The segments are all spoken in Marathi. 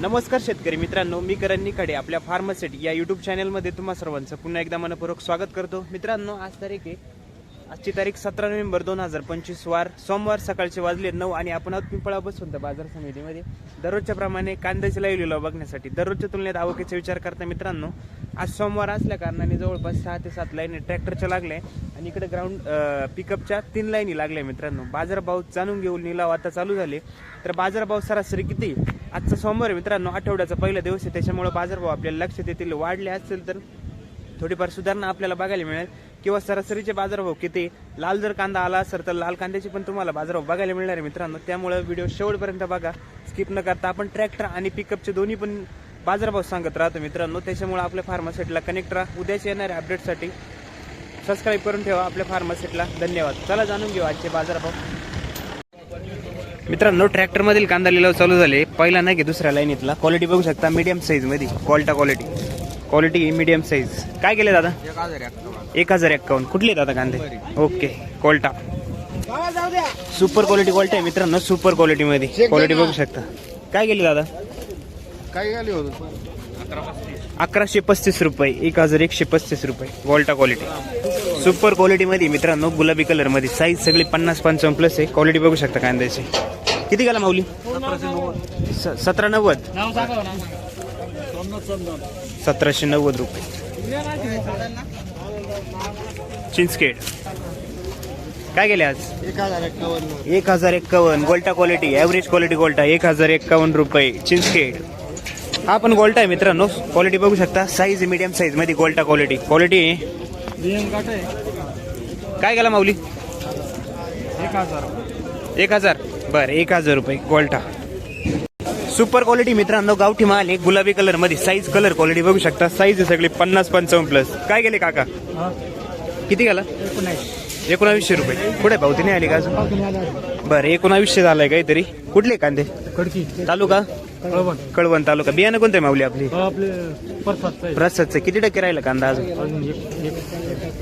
नमस्कार शेतकरी मित्रांनो मी करण निखाडे आपल्या फार्मसेट या युट्यूब चॅनलमध्ये तुम्हा सर्वांचं पुन्हा एकदा मनपूर्वक स्वागत करतो. मित्रांनो आज तारीख आहे आजची तारीख सतरा नोव्हेंबर दोन हजार पंचवीस. वार सोमवार सकाळचे वाजले नऊ आणि आपण आहोत पिंपळा बसून बाजार समितीमध्ये. दररोजच्या प्रमाणे कांद्याचे लाईव्ह लिलाव बघण्यासाठी. दररोजच्या तुलनेत आवकेचा विचार करता मित्रांनो आज सोमवार असल्या कारणाने जवळपास सहा ते सात लाईनी ट्रॅक्टरच्या लागल्या आणि इकडे ग्राउंड पिकअपच्या तीन लाईनी लागल्या मित्रांनो. बाजारभाव जाणून घेऊन लिलाव आता चालू झाले. तर बाजारभाव सरासरी किती? आजचा सोमवार मित्रांनो आठवड्याचा पहिला दिवस आहे. त्याच्यामुळे बाजारभाव आपल्याला लक्षात येतील. वाढले असेल तर थोडीफार सुधारणा आपल्याला बघायला मिळेल. किंवा सरासरीचे बाजारभाव किती? लाल जर कांदा आला असेल तर लाल कांद्याची पण तुम्हाला बाजारभाव बघायला मिळणार आहे मित्रांनो. त्यामुळे व्हिडिओ शेवटपर्यंत बघा. स्किप न करता आपण ट्रॅक्टर आणि पिकअपचे दोन्ही पण बाजारभाव सांगत राहतो मित्रांनो. त्याच्यामुळे आपल्या फार्मासेटला कनेक्ट राहा. उद्याच्या येणाऱ्या अपडेटसाठी सबस्क्राईब करून ठेवा आपल्या फार्मासेटला. धन्यवाद. चला जाणून घेऊ आजचे बाजारभाव. मित्रांनो ट्रॅक्टर मधील कांदा लिलाव चालू झाले. पहिला नाही की दुसऱ्या लाईनीतला क्वालिटी बघू शकता. मीडियम साईजमध्ये. क्वालिटा क्वालिटी क्वालिटी मीडियम साईज काय केले दादा? एक हजार एक्कावन्न. कुठले दादा कांदे? ओके. कोल्टा सुपर क्वालिटी क्वालिटी आहे मित्रांनो सुपर क्वालिटी मध्ये. क्वालिटी बघू शकता. काय गेली दादा? काय गाली होत अकराशे पस्तीस रुपये एक हजार एकशे पस्तीस रुपये. वॉल्टा क्वालिटी सुपर क्वालिटी मध्ये मित्रांनो गुलाबी कलरमध्ये. साईज सगळी पन्नास पंचावन्न प्लस आहे. क्वालिटी बघू शकता कांद्याची. किती गेला माऊली? सतरा नव्वद? सतराशे नव्वद रुपये. चिंचखेड काय गेले आज? एक हजार एक्कावन्न. एक हजार एक्कावन्न गोल्टा क्वालिटी ॲव्हरेज क्वालिटी गोल्टा एक हजार एक्कावन्न रुपये. चिंचखेड हा पण गोल्टा आहे मित्रांनो. क्वालिटी बघू शकता. साईज मीडियम साईजमध्ये गोल्टा क्वालिटी क्वालिटी काय गेला माऊली? एक हजार. एक हजार. बरं एक हजार रुपये. गोल्टा सुपर क्वालिटी मित्रांनो गावठी माल एक गुलाबी कलरमध्ये. साईज कलर क्वालिटी बघू शकता. साईज आहे सगळी पन्नास पंचावन्न प्लस काय गेले काका? किती गेला? एकोणावीसशे. रुपये. पुढे भावती नाही आली का अजून? बरं एकोणावीसशे झालाय काहीतरी कुठले कांदे? कडकी तालुका? कळवण. कळवण तालुका. बियाणं कोणतं माऊली आपली? प्रसादचं किती टक्के राहिलं कांदा अजून?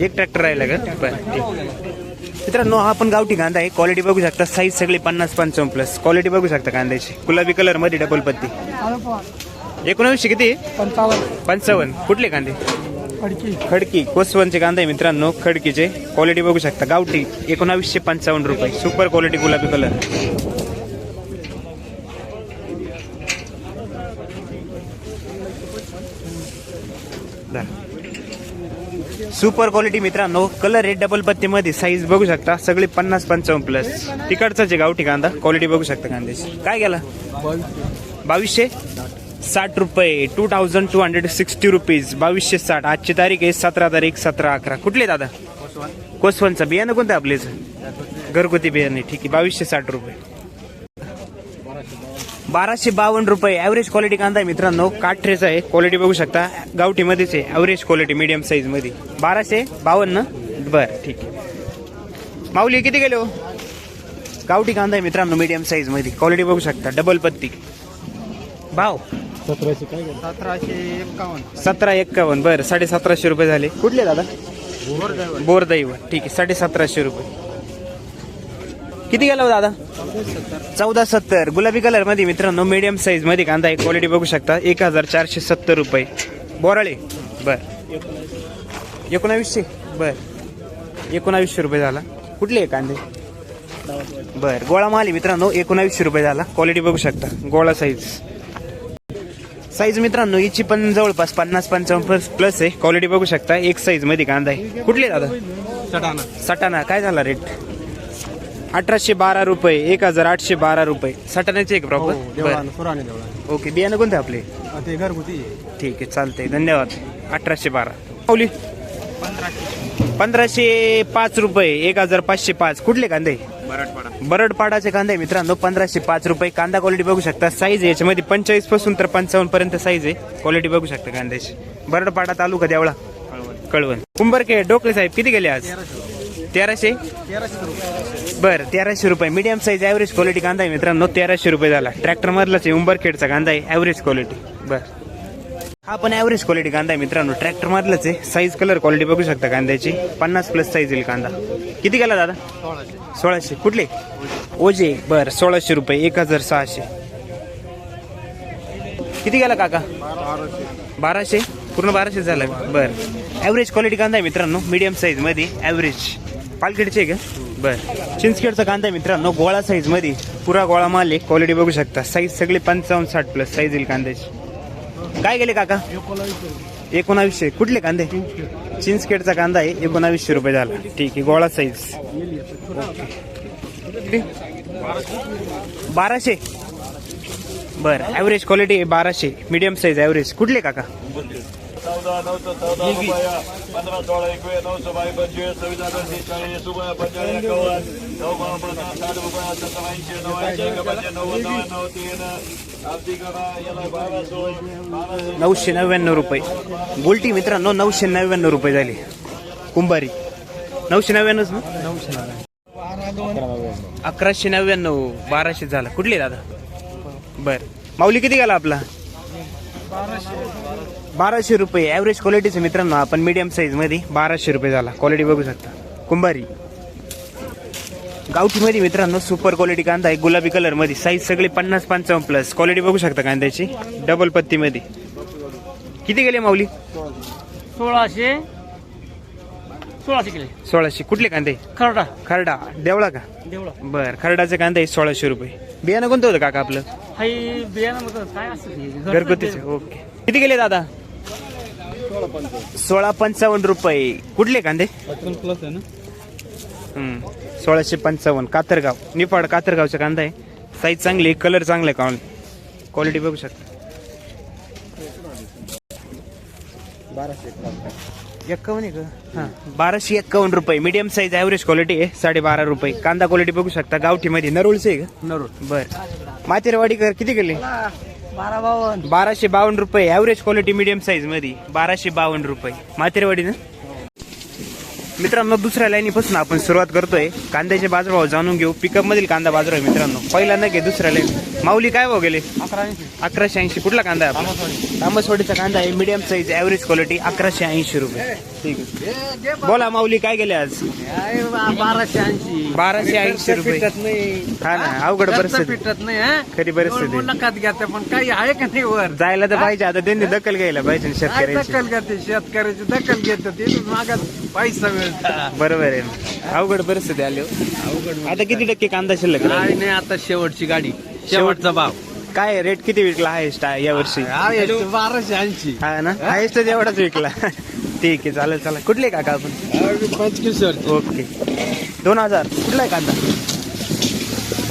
एक ट्रॅक्टर राहिला का? बरं ठीक. मित्रांनो हा पण गावठी कांदा आहे. क्वालिटी बघू शकता. साईज सगळी पन्नास पंचावन्न प्लस क्वालिटी बघू शकता कांद्याची. गुलाबी कलरमध्ये डबल पत्ती. एकोणावीसशे किती? पंचावन्न. पंचावन्न कुठले कांदे? खडकी. खडकी कोसवनचे कांदे आहे मित्रांनो. खडकीचे. क्वालिटी बघू शकता. गावठी एकोणावीसशे पंचावन्न रुपये. सुपर क्वालिटी गुलाबी कलर सुपर क्वालिटी मित्रांनो कलर रेड डबल पत्तीमध्ये साईज बघू शकता. सगळे पन्नास पंचावन्न प्लस तिकडचाच आहे गावठी कांदा क्वालिटी बघू शकता कांद्याची. काय गेला? बावीसशे साठ रुपये. Two thousand two hundred sixty rupees बावीसशे साठ. आजची तारीख आहे सतरा तारीख सतरा अकरा. कुठले दादा? कोसवनचं बियाणं कोणतं आहे आपलेच घरगुती बियाणे. ठीक आहे. बावीसशे साठ रुपये. बाराशे बावन्न रुपये ॲव्हरेज क्वालिटी कांदा आहे मित्रांनो. काठरेचा आहे. क्वालिटी बघू शकता. गावठीमध्येच आहे. ॲव्हरेज क्वालिटी मीडियम साईजमध्ये बाराशे बावन्न? बरं ठीक आहे. माऊली किती गेले हो गावठी कांदा आहे मित्रांनो मीडियम साईजमध्ये क्वालिटी बघू शकता. डबल पत्ती. भाव? सतराशे काय सतराशे एक्कावन्न सतरा एक्कावन्न बरं साडे सतराशे रुपये झाले. कुठले दादा? बोरदैव. ठीक आहे साडे सतराशे रुपये. किती गेला हो दादा? चौदा सत्तर. गुलाबी कलरमध्ये मित्रांनो मीडियम साईजमध्ये कांदा आहे. क्वालिटी बघू शकता. एक हजार चारशे सत्तर रुपये. बोराळे. बर. एकोणावीसशे? बर. एकोणावीसशे रुपये झाला. कुठले आहे कांदे? बर. गोळा माल मित्रांनो एकोणावीसशे रुपये झाला. क्वालिटी बघू शकता. गोळा साईज साईज मित्रांनो हिची पण जवळपास पन्नास पंचावन्न प्लस आहे. क्वालिटी बघू शकता. एक साईजमध्ये कांदा आहे. कुठले दादा? सटाणा. सटाणा. काय झाला रेट अठराशे बारा रुपये एक हजार आठशे बारा रुपये. सटाण्याचे एक प्रॉपर पुराणे देवळान ओके बियाणं कोणते आपले? ते घरगुती. ठीक आहे चालतंय. धन्यवाद. अठराशे बारा. पावली पंधराशे. पाच रुपये एक हजार पाचशे पाच. कुठले कांदे? बरडपाडाचे कांदे आहे मित्रांनो पंधराशे पाच रुपये. कांदा क्वालिटी बघू शकता. साईज आहे याच्यामध्ये पंचेचाळीसपासून तर पंचावन्न पर्यंत साईज आहे. क्वालिटी बघू शकता कांद्याची. बरडपाडा तालुका देवळा. कळवण. कुंभरके डोकळे साहेब किती गेले आज? तेराशे? बर तेराशे रुपये. मीडियम साईज ॲव्हरेज क्वालिटी कांदा आहे मित्रांनो तेराशे रुपये झाला. ट्रॅक्टर मधलाच आहे उंबरखेडचा कांदा आहे ॲव्हरेज क्वालिटी बर. हा पण ॲव्हरेज क्वालिटी कांदा आहे मित्रांनो ट्रॅक्टर मधलाच आहे. साईज कलर क्वालिटी बघू शकता कांद्याची. पन्नास प्लस साईज येईल कांदा. किती गेला दादा? सोळाशे. कुठले? ओजे बर सोळाशे रुपये. एक हजार सहाशे. किती गेला काका? बाराशे. पूर्ण बाराशे झाला. बर. ॲव्हरेज क्वालिटी कांदा आहे मित्रांनो मीडियम साईजमध्ये ॲव्हरेज पालखेडचे आहे का? बर. चिंचखेडचा कांदा आहे मित्रांनो गोळा साईजमध्ये. पुरा गोळा माल आहे क्वालिटी बघू शकता. साईज सगळी पंचावन्न साठ प्लस साईज येईल कांद्याची. काय गेले काका? एकोणावीसशे. कुठले कांदे? चिंचखेडचा कांदा आहे एकोणावीसशे रुपये झाला. ठीक आहे गोळा साईज बाराशे. बर ॲव्हरेज क्वालिटी आहे बाराशे. मीडियम साईज ॲव्हरेज कुठले काका? चौदा नऊशे चौदा रुपया पंधरा सोळा एकवीस नऊशे बावीस पंचवीस सव्वीस चाळीस रुपया एकावन्न नऊ बारा पन्नास साठ रुपया सत्तर ऐंशी नऊ ऐंशी एकावन्न नव्वद नव्याण्णव तीन अगदी करा याला बारा सोळा बाराशे नऊशे नव्याण्णव रुपये. गोल्टी मित्रांनो नऊशे नव्याण्णव रुपये झाली. कुंभारी. नऊशे नव्याण्णवच ना? अकराशे नव्याण्णव बाराशे झाला. कुठले दादा? बर. माऊली किती गेला आपला? बाराशे रुपये. ॲव्हरेज क्वालिटीचे मित्रांनो आपण मीडियम साईजमध्ये बाराशे रुपये झाला. क्वालिटी बघू शकता. कुंभारी. गावठीमध्ये मित्रांनो सुपर क्वालिटी कांदा आहे. गुलाबी कलरमध्ये साईज सगळी पन्नास पंचावन्न प्लस क्वालिटी बघू शकता कांद्याची. डबल पत्तीमध्ये. किती गेले माऊली? सोळाशे. सोळाशे किलो. सोळाशे. कुठले कांदे? खरडा. खरडा. देवळा का? देवळा. बर. खरडाचे कांदे आहे सोळाशे रुपये. बियाणं कोणतं होतं काका आपलं? हाई बियाणं काय असतं घरगुतीचे. ओके. किती गेले दादा? सोळा पंचावन्न रुपये. कुठले कांदे? प्लस आहे ना. सोळाशे पंचावन्न. कातरगाव. निफाड कातरगावचा कांदा आहे. साईज चांगली कलर चांगला आहे क्वालिटी बघू शकता. एक्कावन्न का? हां. बाराशे एक्कावन्न रुपये. मीडियम साईज ॲव्हरेज क्वालिटी आहे. साडेबारा रुपये. कांदा क्वालिटी बघू शकता. गावठीमध्ये नरोळचे आहे का? नरूड बर. मातेरवाडीकर किती गेले बारा बावन्न बाराशे बावन्न रुपये. ॲव्हरेज क्वालिटी मीडियम साईजमध्ये बाराशे बावन्न रुपये. मातेरवाडी ना? मित्रांनो दुसऱ्या लाईनीपासून आपण सुरुवात करतोय. कांद्याचे बाजारभाव जाणून घेऊ. पिकअप मधील कांदा बाजार आहे मित्रांनो. पहिला न घे दुसऱ्या लाईन माऊली काय भाव गेले? अकरा ऐंशी अकराशे ऐंशी. कुठला कांदा आहे आपला? तामसवाडीचा कांदा आहे. मीडियम साईज ॲव्हरेज क्वालिटी अकराशे ऐंशी रुपये. ठीक आहे. बोला माऊली काय गेले आज? बाराशे ऐंशी. बाराशे ऐंशी रुपये. नाही. हा ना अवघड परिस्थिती. नाही हा? खरी परिस्थिती. मुलाखत घेते पण काही आहे का नाही वर? जायला तर पाहिजे आता त्यांनी दखल घ्यायला पाहिजे ना काय शेतकऱ्याची. दखल घेते शेतकऱ्याची दखल घेते ते मागात पैसा मिळतो. बरोबर आहे. अवघड परिस्थिती आली हो. आता किती टक्के कांदा शिल्लक काय? नाही आता शेवटची गाडी. शेवटचा भाव. काय रेट किती विकला? हायस्ट या वर्षी. बाराशे ऐंशी. हा ना? हायस्ट एवढाच विकला. ठीक आहे चालेल चला कुठले काका आपण? पंचवीस ओके. दोन हजार. कुठला आहे कांदा?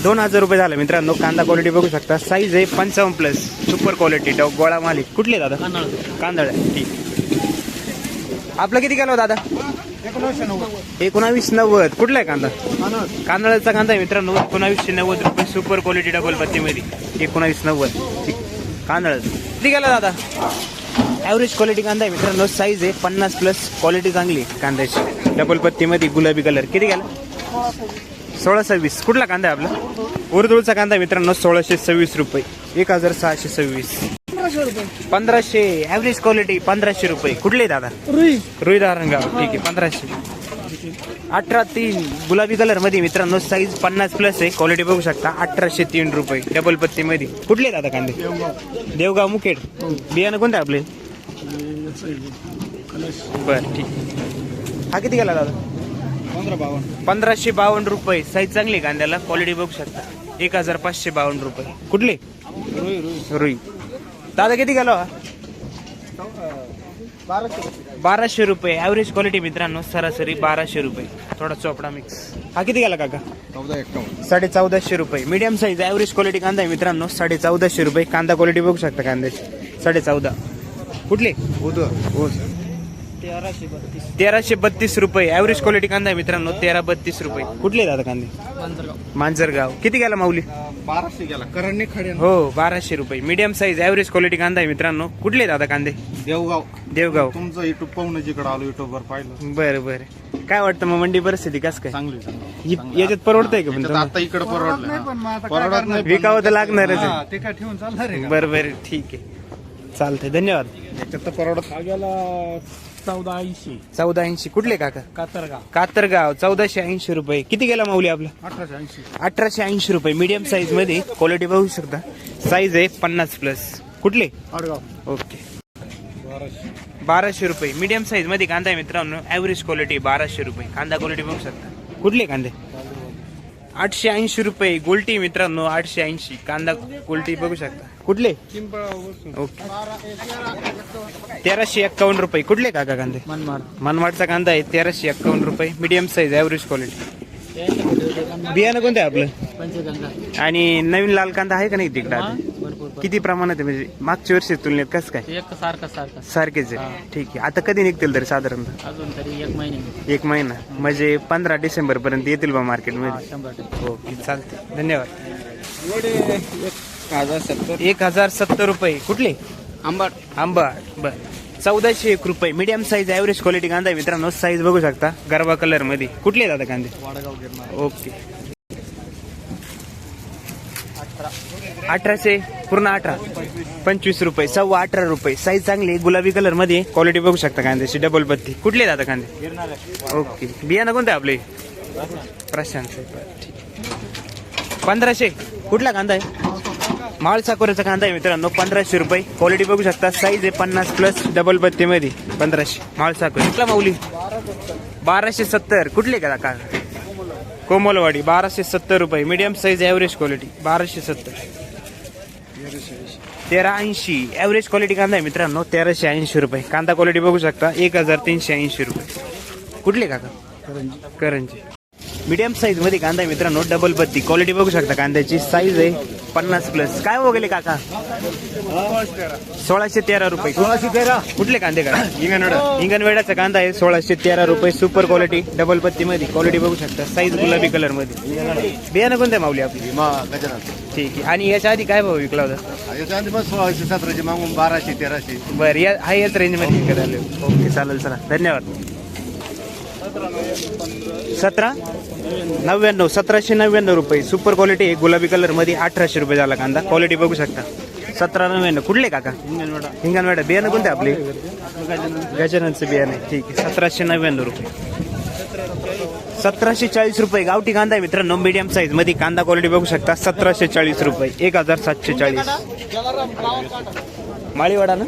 दोन हजार रुपये झाले मित्रांनो. कांदा क्वालिटी बघू शकता. साईज आहे पंचावन्न प्लस सुपर क्वालिटी डॉ गोळा मालिक. कुठले दादा? कांदळ आहे, ठीक. आपलं किती केलं हो दादा? एकोणावीस नव्वद. कुठला आहे कांदा? कांदळाचा कांदा आहे मित्रांनो. एकोणावीसशे नव्वद रुपये सुपर क्वालिटी डबल पत्तीमध्ये एकोणावीस नव्वद. ठीक. कांदळ किती गेला दादा? ॲव्हरेज क्वालिटी कांदा आहे मित्रांनो. साईज आहे पन्नास प्लस क्वालिटी चांगली आहे कांद्याची. डबल पत्तीमध्ये गुलाबी कलर किती गेला? सोळा सव्वीस कुठला कांदा आहे आपला? उर्दूळचा कांदा आहे मित्रांनो सोळाशे सव्वीस रुपये. एक हजार सहाशे सव्वीस. पंधराशे ॲव्हरेज क्वालिटी पंधराशे रुपये. कुठले दादा? रुई. रुई धारणगाव. ठीक आहे पंधराशे. अठरा तीन. गुलाबी कलरमध्ये मित्रांनो साईज पन्नास प्लस आहे. क्वालिटी बघू शकता. अठराशे तीन रुपये. डबल पत्ती मध्ये कुठले दादा कांदे? देवगाव. मुखेड. बियाणं कोणतं आपले? बरं ठीक. हा किती गेला दादा? पंधरा बावन्न पंधराशे बावन्न रुपये. साईज चांगली आहे कांद्याला क्वालिटी बघू शकता. एक हजार पाचशे बावन्न रुपये. कुठले? रुई. रुई रुई दादा किती गेलो हो? हा? बाराशे बाराशे रुपये. ॲव्हरेज क्वालिटी मित्रांनो सरासरी बाराशे रुपये. थोडा चोपडा मिक्स हा किती गेला काका? चौदा एक्कावन्न साडे चौदाशे रुपये. मीडियम साईज ॲव्हरेज क्वालिटी कांदा आहे मित्रांनो साडे चौदाशे रुपये. कांदा क्वालिटी बघू शकता कांद्याची. साडे चौदा. कुठले? तेराशे बत्तीस तेराशे बत्तीस रुपये. ॲव्हरेज क्वालिटी कांदा आहे मित्रांनो तेरा बत्तीस रुपये. कुठले दादा कांदे? मांजरगाव. किती गेला माऊली? बाराशे गेला. करंडी खडे हो बाराशे रुपये. मीडियम साईज ॲव्हरेज क्वालिटी कांदा आहे मित्रांनो. कुठले दादा कांदे? देवगाव. देवगाव. तुमचं युट्यूब पाहून जिकडे आलो युट्यूब वर पाहिलं. बरं बरं. काय वाटतं मग मंडी परिस्थिती? कसं काय? चांगली चांगली. इ- याच्यात परवडतंय का पण तुम्हाला? आता इकडे परवडलं हा. परवडत नाही पण- विकावं तर लागणारच हा, आहे ते काय ठेवून चालणार आहे का? बरं बरं. ठीक आहे. चालतंय. धन्यवाद. याच्यात तर परवडत चौदा ऐंशी. चौदा ऐंशी. कुठले काका? कातरगाव. कातरगाव. चौदाशे ऐंशी रुपये. किती गेला माऊली आपला? अठराशे ऐंशी. अठराशे ऐंशी रुपये. मीडियम साईजमध्ये क्वालिटी बघू शकता. साईज आहे पन्नास प्लस कुठले? आडगाव. ओके बाराशे. रुपये. मीडियम साईजमध्ये कांदा आहे मित्रांनो. ॲव्हरेज क्वालिटी बाराशे रुपये. कांदा क्वालिटी बघू शकता. कुठले कांदे? आठशे ऐंशी रुपये गोल्टी मित्रांनो आठशे ऐंशी. कांदा गोल्टी बघू शकता. कुठले? ओके. तेराशे एक्कावन्न रुपये. कुठले काका कांदे? मनमाडचा कांदा आहे तेराशे एक्कावन्न रुपये. मीडियम साईज ॲव्हरेज क्वालिटी बियाणं कोणतं आहे आपलं? आणि नवीन लाल कांदा आहे का नाही तिकडे? किती प्रमाणात आहे? म्हणजे मागच्या वर्षी तुलनेत कसं काय? एक सारखा सारखा. सारखेच आहे. ठीक आहे. आता कधी निघतील तरी साधारणतः? अजून तरी एक महिने एक महिना. म्हणजे पंधरा डिसेंबर पर्यंत येतील बा मार्केटमध्ये. शंभर टक्के. ओके चालते धन्यवाद. एक हजार सत्तर. रुपये. कुठले? आंबट आंबा बर. चौदाशे एक रुपये. मीडियम साईज ॲव्हरेज क्वालिटी कांदा आहे मित्रांनो. साईज बघू शकता. गरबा कलरमध्ये. कुठले आहेत आता कांदे? ओके. अठराशे पूर्ण अठरा. पंचवीस रुपये सव्वा अठरा रुपये. साईज चांगली गुलाबी कलरमध्ये क्वालिटी बघू शकता कांद्याची डबल बत्ती कुठले दादा कांदे? ओके बियाणं कोणतं आहे आपले? प्रशांत पंधराशे. कुठला कांदा आहे? माळ कांदा आहे मित्रांनो. पंधराशे रुपये. क्वालिटी बघू शकता. साईज आहे पन्नास प्लस डबल बत्तीमध्ये पंधराशे. माळ साकोर. कुठला माऊली? बाराशे सत्तर. कुठले का का कोमलवाडी. बाराशे सत्तर रुपये. मीडियम साईज ॲव्हरेज क्वालिटी बाराशे सत्तर. तेरा ऐंशी ॲव्हरेज क्वालिटी कांदा आहे मित्रांनो तेराशे ऐंशी रुपये. कांदा क्वालिटी बघू शकता एक हजार तीनशे ऐंशी रुपये. कुठले काका? करंजी. मीडियम साईजमध्ये कांदा आहे मित्रांनो. डबल पत्ती क्वालिटी बघू शकता कांद्याची. साईज आहे पन्नास प्लस काय हो गेले काका? सोळाशे तेरा रुपये. सोळाशे तेरा? कुठले कांदे का इंगनवेडाचा कांदा आहे. सोळाशे तेरा रुपये. सुपर क्वालिटी डबल पत्ती मध्ये क्वालिटी बघू शकता. साईज गुलाबी कलरमध्ये बियाणं कोणतं आहे माऊली आपली? ठीक आहे. आणि याच्या आधी काय भाव विकला होता? सोळाशे सतराशे मागून बाराशे तेराशे. बरं या हा याच रेंजमध्ये विकत आले ओके चालेल चला. धन्यवाद. सतरा? नव्याण्णव सतराशे नव्याण्णव रुपये. सुपर क्वालिटी आहे. गुलाबी कलरमध्ये अठराशे रुपये झाला कांदा. क्वालिटी बघू शकता. सतरा नव्याण्णव. कुठले काका? हिंगणवेडा. बियाणं कोणते आपले? गजाननचं बियाणं आहे. ठीक आहे. सतराशे नव्याण्णव रुपये. सतराशे चाळीस रुपये. गावठी कांदा आहे मित्रांनो. मीडियम साईजमध्ये कांदा क्वालिटी बघू शकता. सतराशे चाळीस रुपये. एक हजार सातशे चाळीस. माळीवाडा ना?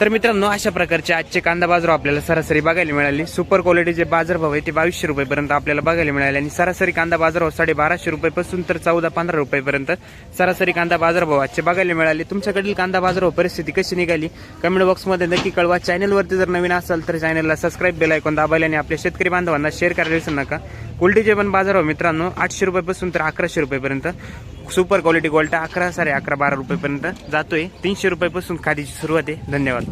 तर मित्रांनो अशा प्रकारचे आजचे कांदा बाजार आपल्याला सरासरी बघायला मिळाली. सुपर क्वालिटीचे बाजारभाव आहे ते बावीसशे रुपयेपर्यंत आपल्याला बघायला मिळाले. आणि सरासरी कांदा बाजारभाव साडे बाराशे रुपयेपासून तर चौदा पंधरा रुपयेपर्यंत सरासरी कांदा बाजारभाव आजचे बघायला मिळाले. तुमच्याकडील कांदा बाजारभाव परिस्थिती कशी निघाली? कमेंट बॉक्समध्ये नक्की कळवा. चॅनलवरती जर नवीन असाल तर चॅनलला सबस्क्राईब बेल ऐकून दाबायला आणि आपल्या शेतकरी बांधवांना शेअर करायला विसरू नका. कुलटीचे पण हो मित्रांनो. आठशे रुपयापासून तर अकराशे रुपयेपर्यंत. सुपर क्वालिटी गोल्टा अकरा साडे अकरा बारा रुपयेपर्यंत जातोय. तीनशे रुपयापासून खादीची सुरुवात आहे. धन्यवाद.